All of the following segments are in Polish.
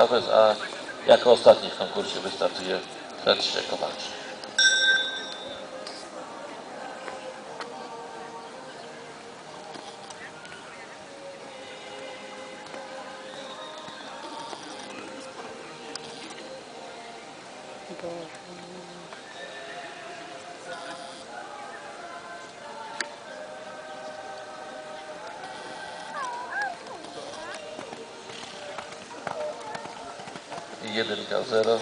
Alves, a jako ostatni w konkursie wystartuje Piotrze Kowalczyk. I 1 0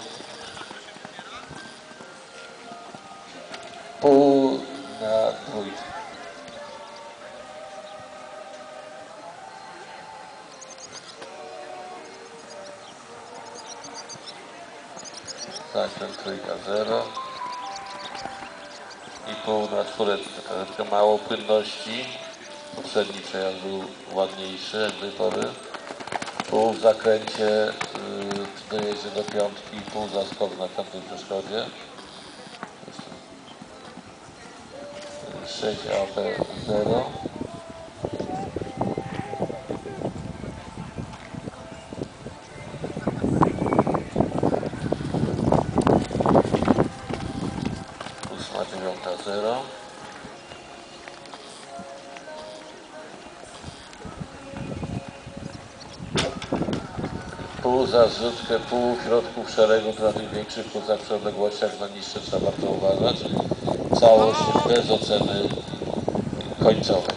Pół na dwójkę. Zakręt trójka 0 i pół na czwóreczkę. Troszeczkę mało płynności. Poprzedni przejazd był ładniejszy jak do pory. Pół w zakręcie dojedzie do piątki, pół za skok na piątej przeszkodzie. 6 AP 0. Ósma, dziewiąta, zero. Pół za zrzutkę, pół w środku w szeregu, na tych większych kucach przy odległościach na niższe trzeba bardzo uważać. Całość bez oceny końcowej.